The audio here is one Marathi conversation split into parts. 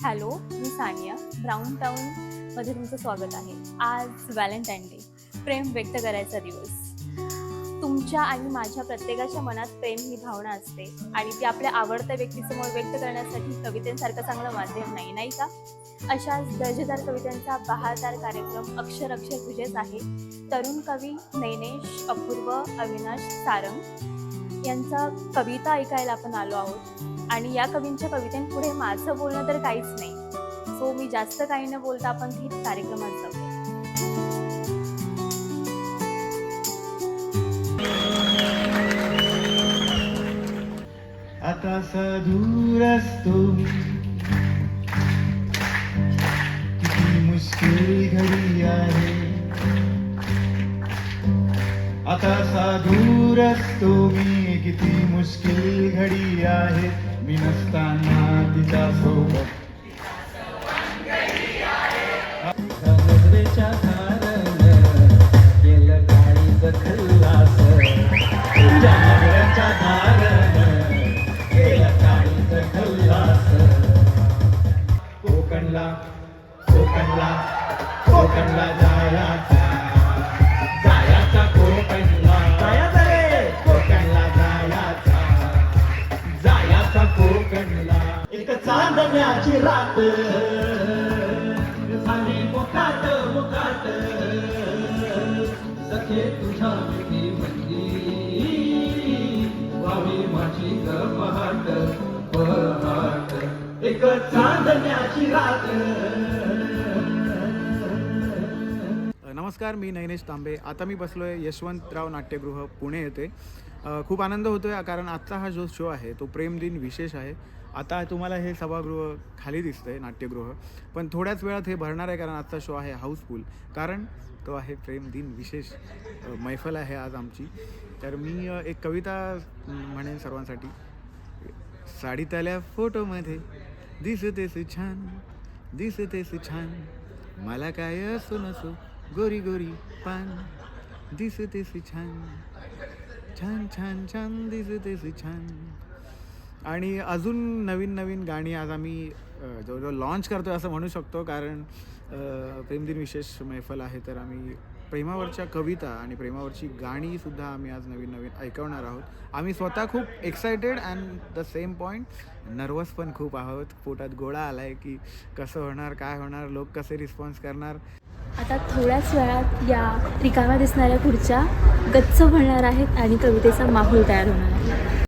हॅलो मी सानिया ब्राऊन टाऊनमध्ये तुमचं स्वागत आहे. आज व्हॅलेंटाईन डे. प्रेम व्यक्त करायचा दिवस. तुमच्या आणि माझ्या प्रत्येकाच्या मनात प्रेम ही भावना असते आणि ती आपल्या आवडत्या व्यक्तीसमोर व्यक्त करण्यासाठी कवितेसारखं चांगलं माध्यम नाही नाही का? अशा दर्जेदार कवितांचा बहारदार कार्यक्रम अक्षर अक्षर तुझेच आहे. तरुण कवी नैनेश अपूर्व अविनाश सारंग यांचा कविता ऐकायला आपण आलो आहोत. आणि या कवींच्या कवितेपुढे माझं बोलणं तर काहीच नाही. सो मी जास्त काही न बोलता आपण थेट कार्यक्रमात जाऊ आता दूर असतो किती मुश्किल घडी आहे. आता दूर असतो मी. किती मुश्किल घडी आहे. मी नसताना तिच्या सोबत कोकणला कोकणला कोकणला काळीच खल्लास चांदण्याची रात. झाली सखे तुझ्या मिठी व्हावी माझी पहाट एक चांदण्याची रात. नमस्कार मी नैनेश तांबे. आता मी बसलो आहे यशवंतराव नाट्यगृह पुणे येथे. खूप आनंद होतो आहे कारण आजचा हा जो शो आहे तो प्रेम दिन विशेष आहे. आता तुम्हाला हे सभागृह खाली दिसतं आहे नाट्यगृह. पण थोड्याच वेळात हे भरणार आहे कारण आजचा शो आहे हाऊसफुल. कारण तो आहे प्रेम दिन विशेष. मैफल आहे आज आमची. तर मी एक कविता म्हणेन सर्वांसाठी. साडीतल्या फोटोमध्ये. दिसतेस छान. दिसतेस छान. मला काय असो नसो गोरी गोरी पान. दिसतेस छान. छान छान छान दिसतेस छान. आणि अजून नवीन नवीन गाणी आज आम्ही जवळजवळ लॉन्च करतो असं म्हणू शकतो. कारण प्रेमदिन विशेष मैफल आहे तर आम्ही प्रेमावरच्या कविता आणि प्रेमावरची गाणीसुद्धा आम्ही आज नवीन नवीन ऐकवणार आहोत. आम्ही स्वतः खूप excited and the same point nervous पण खूप आहोत. पोटात गोळा आला आहे की कसं होणार काय होणार लोक कसे रिस्पॉन्स करणार. आता थोड्याच वेळात या रिकाम्या दिसणाऱ्या खुर्च्या गच्च भरणार आहेत आणि कवितेचा माहोल तयार होणार आहे.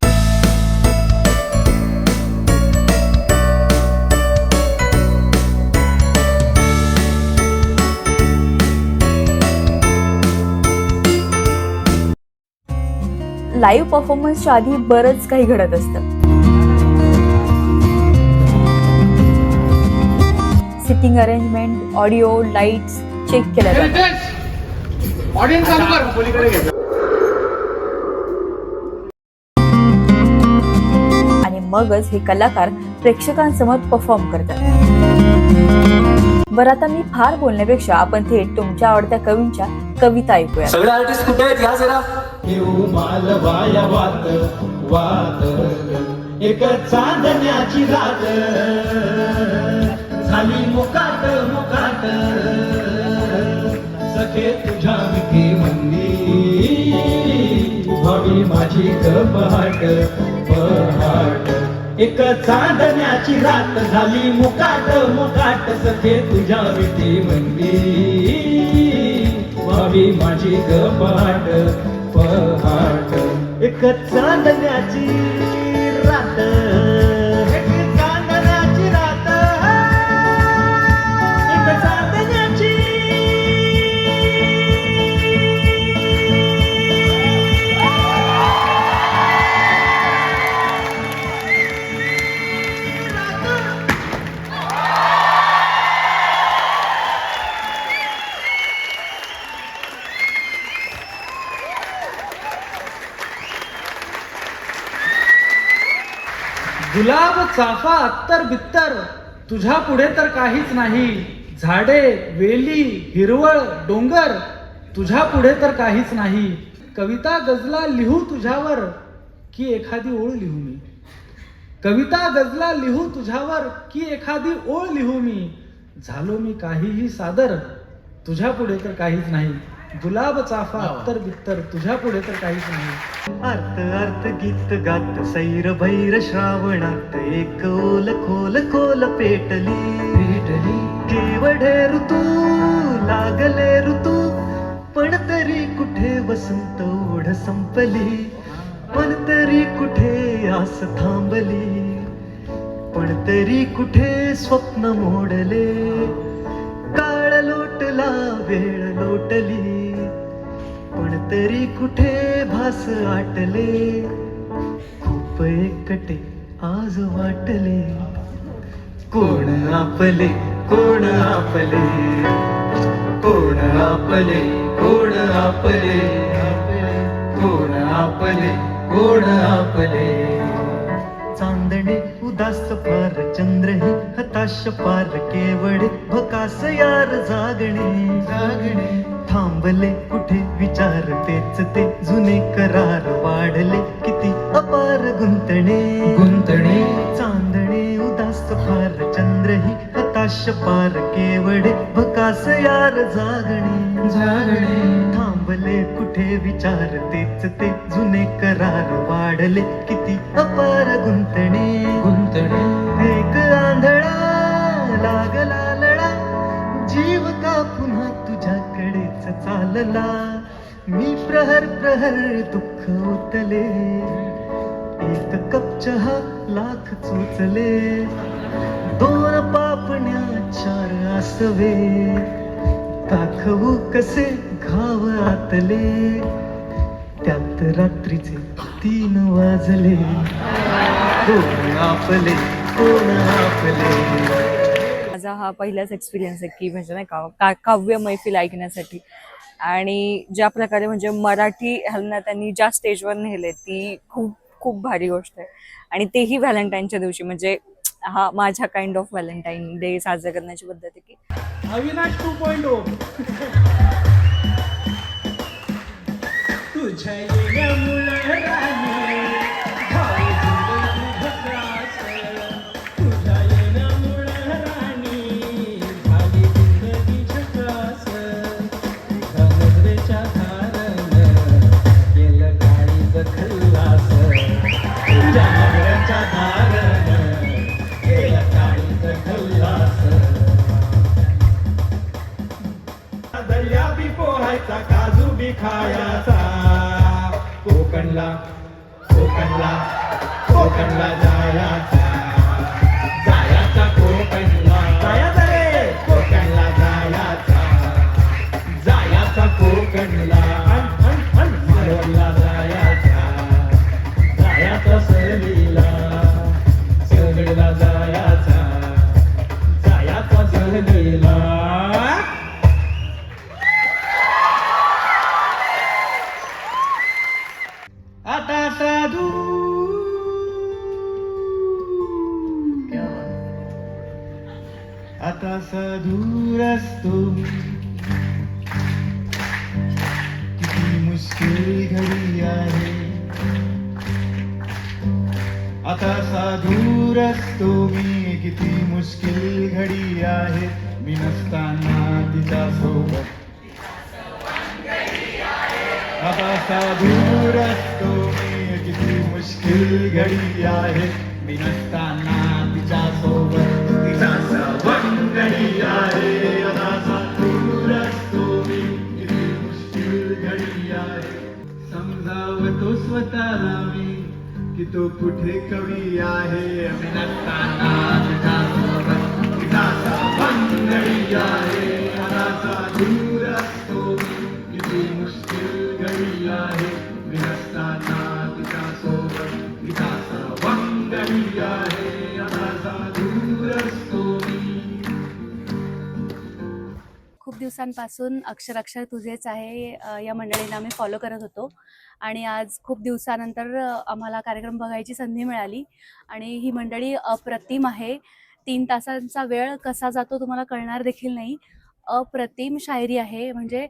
लाईव्ह परफॉर्मन्सच्या आधी बरंच काही घडत असतं. Sitting arrangement audio lights check केल्या जातात. आणि मगच हे कलाकार प्रेक्षकांसमोर परफॉर्म करतात. बरं आता मी फार बोलण्यापेक्षा आपण थेट तुमच्या आवडत्या कवींच्या कविता ऐकूया. सगळे आर्टिस्ट कुठे आहेत? या जरा. घेऊ माल वाया वात वात. एक चांदण्याची रात झाली मुकाट मुकाट. सखे तुझ्या मिठी मंदी व्हावी माझी ग पहाट. एक चांदण्याची रात झाली मुकाट मुकाट. सखे तुझ्या मिठी मंदी व्हावी माझी ग पहाट. पहाट एक चांदण्याची रात. गुलाब चाफा अत्तर बित्तर तुझ्या पुढे तर काहीच नाही. झाडे वेली हिरवळ डोंगर तुझ्या पुढे तर काहीच नाही. कविता गजला लिहू तुझ्यावर की एखादी ओळ लिहू मी? कविता गजला लिहू तुझ्यावर की एखादी ओळ लिहू मी? झालो मी काहीही सादर तुझ्या पुढे तर काहीच नाही. गुलाब चाफा अत्तर बित्तर तुझ्या पुढे तर काहीच नाही. अर्थ अर्थ गीत गात सैर भैर श्रावणात एक ओल खोल खोल पेटली. पेटली. केवढे ऋतू लागले ऋतू पण तरी कुठे वसंत ओढ संपली? पण तरी कुठे आस थांबली? पण तरी कुठे स्वप्न मोडले? काळ लोटला वेळ लोटली. तरी कुठे भास आटले? खूप एकटे आज वाटले. कोण आपले कोण आपले? कोण आपले कोण आपले? कोण आपले कोण आपले? चांदणे उदास पार चंद्रही हताश पार केवडे भकास यार जागणे. जागणे. थांबले कुठे विचार तेच ते. जुने करार वाढले किती अपार गुंतणे. गुंतणे. चांदणे उदास पार चंद्रही हताश पार केवळे भकास यार जागणे. जागणे. थांबले कुठे विचार तेच ते. जुने करार वाढले किती अपार गुंतणे. गुंतणे. एक आंधळा लागला. चालला. मी प्रहर प्रहर दुःख उतले. एक कप चहा लाख चोचले. दोन पापण्या चार आसवे. दाखवू कसे घाव आतले. त्यात रात्रीचे तीन वाजले. कोण आपले कोण आपले? माझा हा पहिलाच एक्सपिरियन्स आहे की म्हणजे नाही का का काव्य मैफिल ऐकण्यासाठी. आणि ज्या प्रकारे म्हणजे मराठी ह्यांना त्यांनी ज्या स्टेजवर नेले ती खूप खूप भारी गोष्ट आहे. आणि तेही व्हॅलेंटाईनच्या दिवशी म्हणजे हा माझ्या काइंड ऑफ व्हॅलेंटाईन डे साजरा करण्याची पद्धत आहे की. Avinash two point O. तुझ्या खायचा कोकणला कोकणला कोकणला जायचा. जायचा कोकणला. जायचा रे. कोकणला जायचा. जायचा कोकणला. रस्तो किती मुश्किल घडी आहे आता साधू रस्तो मी किती मुश्किल घडी आहे मी नसताना तिच्या सोबत आता साधू रस्तो मी किती मुश्किल घडी आहे मी नसताना तिच्या सोबत तिचा समजावतो की तो कुठे कवी आहे? आहे? किती मुश्किल घडी आहे? सोबत तिचा आहे? खूप दिवसांपासून अक्षर अक्षर तुझेच आहे या मंडळींना आम्ही फॉलो करत होतो. आणि आज खूप दिवसानंतर आम्हाला कार्यक्रम बघायची संधी मिळाली. आणि ही मंडळी अप्रतिम आहे. तीन तासांचा वेळ कसा जातो तुम्हाला कळणार देखील नाही. अप्रतिम शायरी आहे. म्हणजे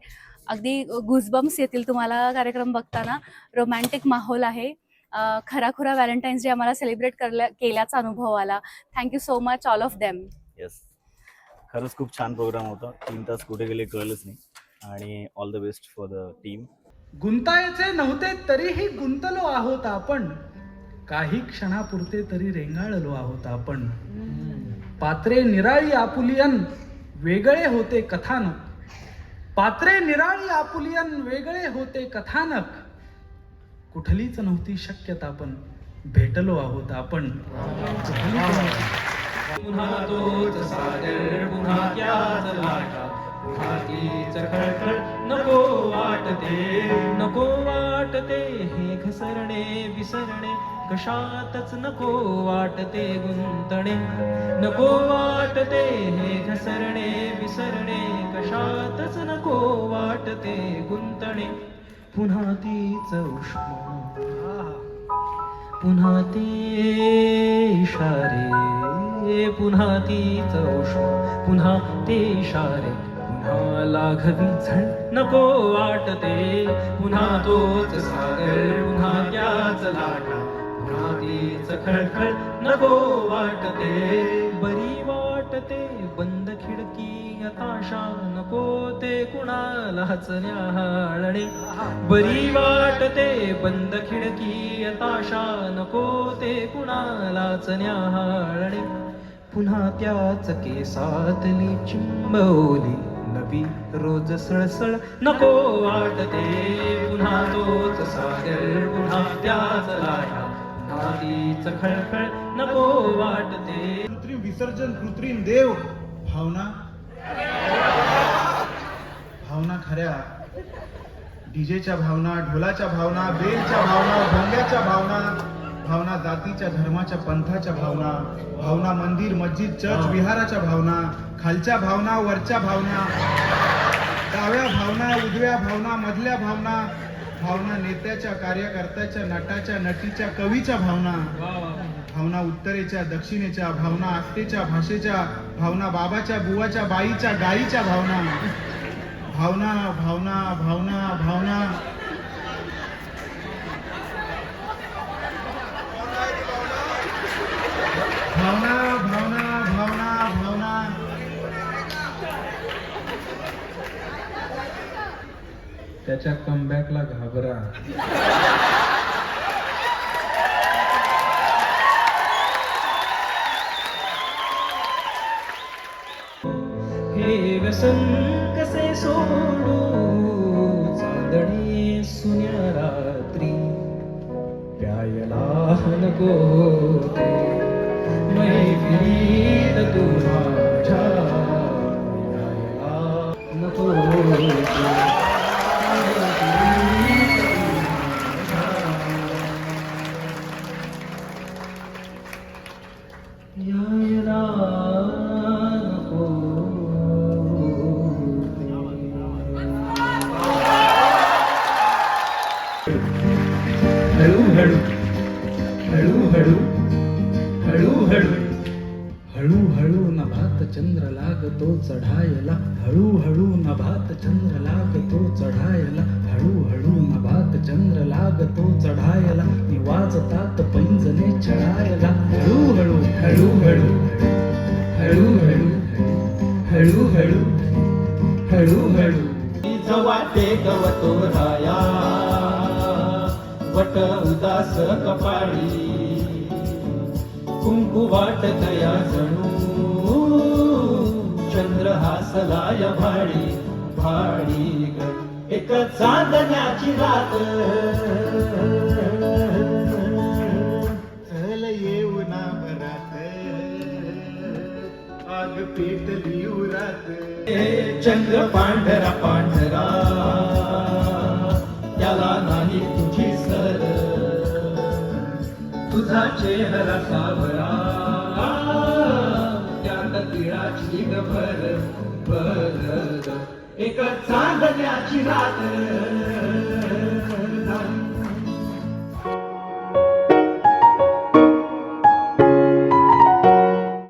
अगदी गुजबम्स येतील तुम्हाला कार्यक्रम बघताना. रोमॅन्टिक माहोल आहे. खरा खराखुरा व्हॅलेंटाईन्स डे आम्हाला सेलिब्रेट करल्या केल्याचा अनुभव आला. Thank you so much all of them yes खरंच खूप छान प्रोग्राम होता. तीन तास कुठे गेले कळलंच नाही. आणि all the best for the team गुंतायचे नव्हते तरीही गुंतलो आहोत आपण. काही क्षणापुरते तरी रेंगाळलो आहोत आपण. पात्रे निराळी आपुलियन वेगळे होते कथानक. पात्रे निराळी आपुलियन वेगळे होते कथानक. कुठलीच नव्हती शक्यता पण भेटलो आहोत आपण. खळखळ नको वाटते नको वाटते हे घसरणे विसरणे कशातच नको वाटते गुंतणे. नको वाटते हे घसरणे विसरणे कशातच नको वाटते गुंतणे. पुन्हा तीच उष्ण. पुन्हा ते इशारे पुन्हा तीच उष्ण. पुन्हा ते इशारे लाघवी झण नको वाटते. पुन्हा तोच सागर पुन्हा त्याच लाटा. पुन्हा तीच खळखळ नको वाटते. बरी वाटते बंद खिडकी हताशा नको ते कुणालाच न्याहाळणे. बरी वाटते बंद खिडकी हताशा नको ते कुणालाच न्याहाळणे. पुन्हा त्याच केसातली चिंबवली नवी रोज सळसळ नको वाटते. पुन्हा तोच सागर पुन्हा त्याच लाटा. पुन्हा खळखळ नको वाटते. कृत्रिम विसर्जन कृत्रिम देव. भावना? भावना खऱ्या. डीजेच्या भावना ढोलाच्या भावना बेलच्या भावना भोंग्याच्या भावना. भावना जातीच्या धर्माच्या पंथाच्या भावना भावना मंदिर मस्जिद चर्च विहाराच्या भावना खालच्या भावना वरच्या भावना डाव्या भावना उजव्या भावना मधल्या भावना भावना नेत्याच्या कार्यकर्त्याच्या नटाच्या नटीच्या कवीच्या भावना भावना उत्तरेच्या दक्षिणेच्या भावना आस्तेच्या भाषेच्या भावना बाबाच्या बुवाच्या बाईच्या गाईच्या भावना भावना भावना भावना भावना भावना भावना भावना भावना. त्याच्या कमबॅकला घाबरा. हे व्यसन कसे सोडू? चांदणी सुन्या रात्री. प्यायला नको 나도 자 나도 चढायला हळूहळू नभात चंद्र लागतो चढायला. मी निवाजतात पैंजने चढायला. हळूहळू हळूहळू हळूहळू हळूहळू हळूहळू. वाटे गवतो राया. वट उदास कपाळी. कुंकू वाट या जणू. चंद्र हासलाय भाडी भाडी ग. एक चांदण्याची रात. चल येऊ ना भरात. आग पेटली उरात. चंद्र पांढरा पांढरा त्याला नाही तुझी सर. तुझा चेहरा सावरा त्यात तिळाची भर एक चांदण्याची रात.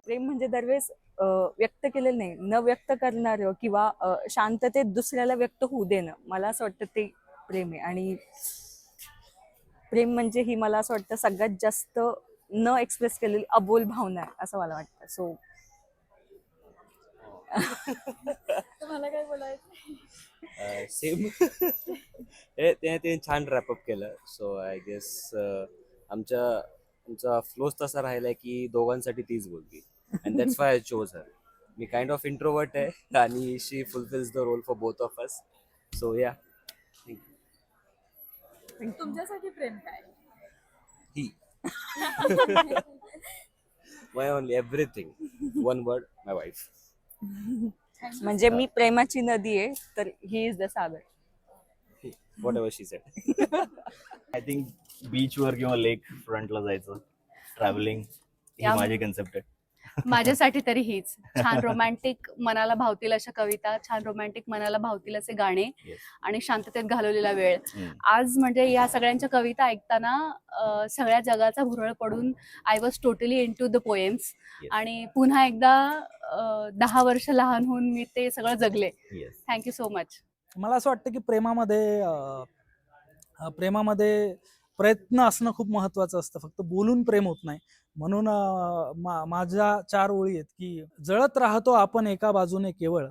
प्रेम म्हणजे दरवेळेस व्यक्त केलेलं नाही न व्यक्त करणार किंवा शांततेत दुसऱ्याला व्यक्त होऊ देणं. मला असं वाटतं ते प्रेम आहे. आणि प्रेम म्हणजे ही मला असं वाटतं सगळ्यात जास्त न एक्सप्रेस केलेली अबोल भावना आहे असं मला वाटतं. सो तुम्हाला काय बोलायचं? सेम हे ते ते छान रॅपअप केलं. सो आय गेस आमच्या आमचा फ्लोच तसा राहिलाय की दोघांसाठी तीच बोलती and that's why I chose her me kind of introvert आहे आणि she fulfils the role for both of us so या तुमच्यासाठी प्रेम काय? ही my only everything one word my wife म्हणजे मी प्रेमाची नदी आहे तर ही is the sagar. Whatever she said I think बीचवर किंवा लेक फ्रंटला जायचं ट्रॅव्हलिंग ही माझी कन्सेप्ट आहे. माझ्यासाठी तरी हीच. छान रोमॅन्टिक मनाला भावतील अशा कविता छान रोमॅन्टिक मनाला भावतील असे गाणे. आणि शांततेत घालवलेला वेळ. आज म्हणजे या सगळ्यांच्या कविता ऐकताना सगळ्या जगाचा भुरळ पडून I was totally into the poems. आणि पुन्हा एकदा दहा वर्ष लहान होऊन मी ते सगळं जगले. येस थँक्यू सो मच मला असं वाटतं की प्रेमामध्ये प्रेमामध्ये प्रयत्न असणं खूप महत्वाचं असतं. फक्त बोलून प्रेम होत नाही. म्हणून मा- माझ्या चार ओळी आहेत की जळत राहतो आपण एका बाजूने केवळ.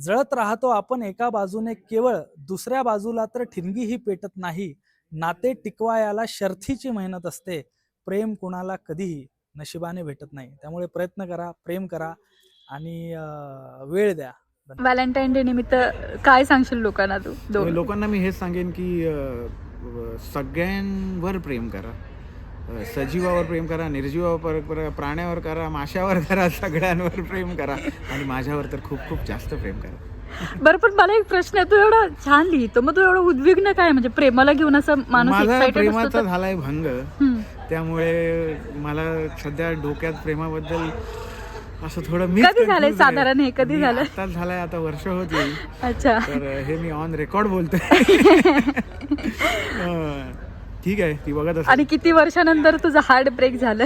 जळत राहतो आपण एका बाजूने केवळ दुसऱ्या बाजूला तर ठिणगीही पेटत नाही. नाते टिकवायाला शर्थीची मेहनत असते. प्रेम कुणाला कधीही नशिबाने भेटत नाही. त्यामुळे प्रयत्न करा प्रेम करा आणि वेळ द्या. व्हॅलेंटाईन डे निमित्त काय सांगशील लोकांना तू? लोकांना मी हेच सांगेन की सगळ्यांवर प्रेम करा. सजीवावर प्रेम करा निर्जीवावर करा प्राण्यावर करा माशावर करा सगळ्यांवर प्रेम करा आणि माझ्यावर तर खूप खूप जास्त प्रेम करा. बरं पण मला एक प्रश्न आहे तू एवढा छान लिहितो मग तू एवढं उद्विग्न काय म्हणजे प्रेमाला घेऊन असं माणूस प्रेमाचा झालाय भंग. त्यामुळे मला सध्या डोक्यात प्रेमाबद्दल असं थोडं मिस कधी झालंय साधारण हे? कधी झालं? झालंय? आता वर्ष होत. अच्छा. तर हे मी ऑन रेकॉर्ड बोलतोय. ठीक आहे ती बघत. आणि किती वर्षानंतर तुझं हार्ट ब्रेक झालं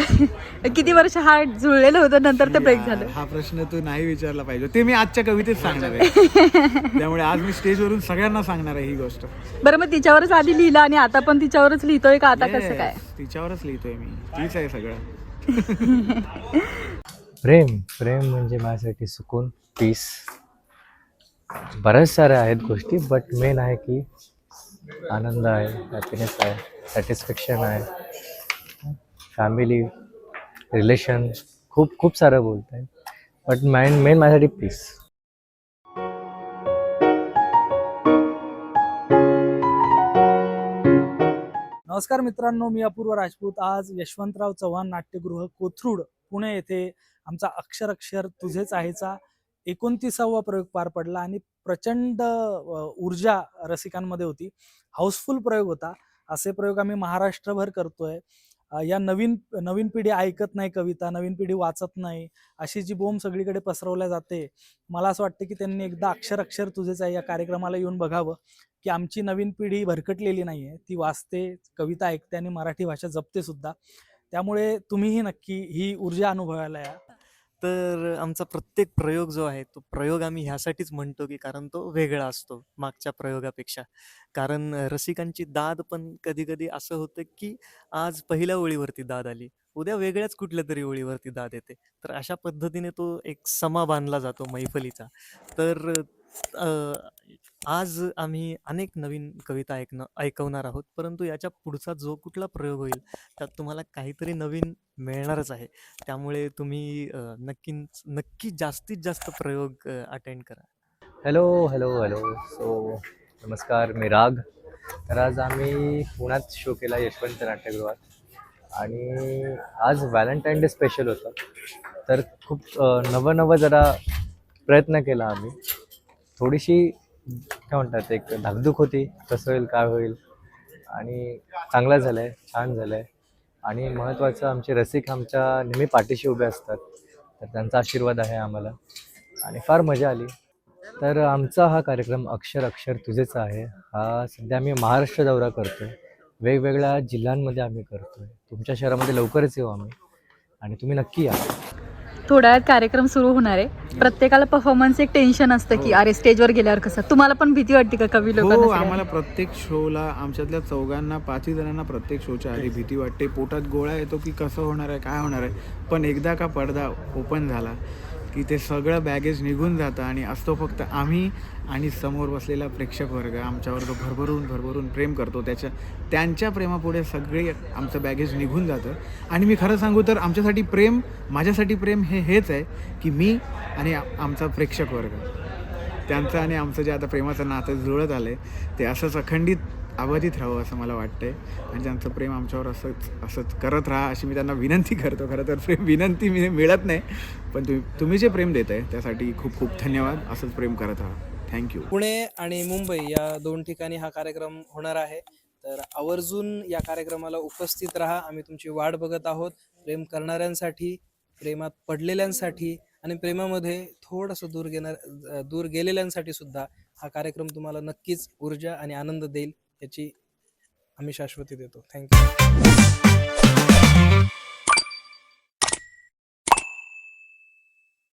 किती वर्ष हार्ट जुळलेलं होतं नंतर ते ब्रेक झालं? हा प्रश्न तू नाही विचारला पाहिजे. ते मी आजच्या कवितेत सांगणार आहे. त्यामुळे आज मी स्टेजवरून सगळ्यांना सांगणार आहे ही गोष्ट. बरं मग तिच्यावरच आधी लिहिलं आणि आता पण तिच्यावरच लिहितोय का? आता कसं काय? तिच्यावरच लिहितोय मी. तीच आहे सगळं. प्रेम प्रेम म्हणजे माझ्यासाठी सुकून पीस बऱ्याच साऱ्या आहेत गोष्टी बट मेन आहे की आनंद आहे हॅपीनेस आहे. सॅटिस्फॅक्शन आहे. फॅमिली रिलेशन खूप खूप सारं बोलत आहे बट माइंड मेन माझ्यासाठी पीस नमस्कार मित्रांनो मी अपूर्व राजपूत. आज यशवंतराव चव्हाण नाट्यगृह कोथरूड पुणे येथे आमचा अक्षर अक्षर तुझेच आहेचा एकोणतीसावा प्रयोग पार पडला आणि प्रचंड ऊर्जा रसिकांमध्ये होती. हाऊसफुल प्रयोग होता. असे प्रयोग आम्ही महाराष्ट्रभर करतोय. या नवीन नवीन पिढी ऐकत नाही कविता नवीन पिढी वाचत नाही अशी जी बोंब सगळीकडे पसरवल्या जाते मला असं वाटतं की त्यांनी एकदा अक्षर अक्षर तुझेच आहे या कार्यक्रमाला येऊन बघावं की आमची नवीन पिढी भरकटलेली नाही आहे ती वाचते कविता ऐकते आणि मराठी भाषा जपते सुद्धा. त्यामुळे तुम्हीही नक्की ही ऊर्जा अनुभवायला या. तर आमचा प्रत्येक प्रयोग जो आहे तो प्रयोग आम्ही ह्यासाठीच म्हणतो की कारण तो वेगळा असतो मागच्या प्रयोगापेक्षा. कारण रसिकांची दाद पण कधी कधी असं होतं की आज पहिल्या ओळीवरती दाद आली उद्या वेगळ्याच कुठल्या तरी ओळीवरती दाद येते. तर अशा पद्धतीने तो एक समा बांधला जातो मैफलीचा. तर अ, आज आम्ही अनेक नवीन कविता ऐकणं ऐकवणार आहोत. परंतु याच्या पुढचा जो कुठला प्रयोग होईल त्यात तुम्हाला काहीतरी नवीन मिळणारच आहे. त्यामुळे तुम्ही अ, नक्कीच नक्की जास्तीत जास्त प्रयोग अटेंड करा. हॅलो हॅलो हॅलो सो नमस्कार मी राग. तर आज आम्ही पुण्यात शो केला यशवंत नाट्यगृहात. आणि आज व्हॅलेंटाईन डे स्पेशल होतं. तर खूप अ, नवं नवं जरा प्रयत्न केला आम्ही. थोडीशी काय म्हणतात एक धाकधूक होती. कसं होईल काय होईल. आणि चांगलं झालं आहे छान झालं आहे आणि महत्त्वाचं आमचे रसिक आमच्या नेहमी पाठीशी उभे असतात. तर त्यांचा आशीर्वाद आहे आम्हाला. आणि फार मजा आली. तर आमचा हा कार्यक्रम अक्षर अक्षर तुझेचा आहे. हा सध्या आम्ही महाराष्ट्र दौरा करतो आहे वेगवेगळ्या जिल्ह्यांमध्ये आम्ही करतो आहे तुमच्या शहरामध्ये लवकरच येऊ आम्ही. आणि तुम्ही नक्की या. थोड्या वेळात कार्यक्रम सुरू होणार आहे प्रत्येकाला परफॉर्मन्स एक टेन्शन असतं की हो. अरे स्टेजवर गेल्यावर कसं तुम्हाला पण भीती वाटते का कवी हो लोकांना आम्हाला? प्रत्येक शोला आमच्यातल्या चौघांना पाचही जणांना प्रत्येक शोच्या आधी भीती वाटते पोटात गोळा येतो की कसं होणार आहे काय होणार आहे पण एकदा का पडदा ओपन झाला की ते सगळं बॅगेज निघून जातं आणि असतो फक्त आम्ही आणि समोर बसलेला प्रेक्षक वर्ग आमच्यावर तो भरभरून भरभरून प्रेम करतो त्याच्या त्यांच्या प्रेमापुढे सगळे आमचं बॅगेज निघून जातं. आणि मी खरं सांगू तर आमच्यासाठी प्रेम माझ्यासाठी प्रेम हे हेच आहे की मी आणि आमचा प्रेक्षक वर्ग त्यांचं आणि आमचं जे आता प्रेमाचं नातं जुळत आलं आहे ते असंच अखंडित अबाधित राहावं असं मला वाटतंय. आणि त्यांचं प्रेम आमच्यावर असंच असंच करत राहा अशी मी त्यांना विनंती करतो. खरं तर प्रेम विनंती मी मिळत नाही. पण तुम्ही तुम्ही जे प्रेम देत आहे त्यासाठी खूप खूप धन्यवाद. असंच प्रेम करत राहा. थँक्यू पुणे आणि मुंबई या दोन ठिकाणी हा कार्यक्रम होणार आहे. तर आवर्जून या कार्यक्रमाला उपस्थित राहा. आम्ही तुमची वाट बघत आहोत. प्रेम करणाऱ्यांसाठी प्रेमात पडलेल्यांसाठी आणि प्रेमामध्ये थोडंसं दूर घेणार दूर गेलेल्यांसाठी सुद्धा हा कार्यक्रम तुम्हाला नक्कीच ऊर्जा आणि आनंद देईल याची आम्ही शाश्वती देतो. थँक्यू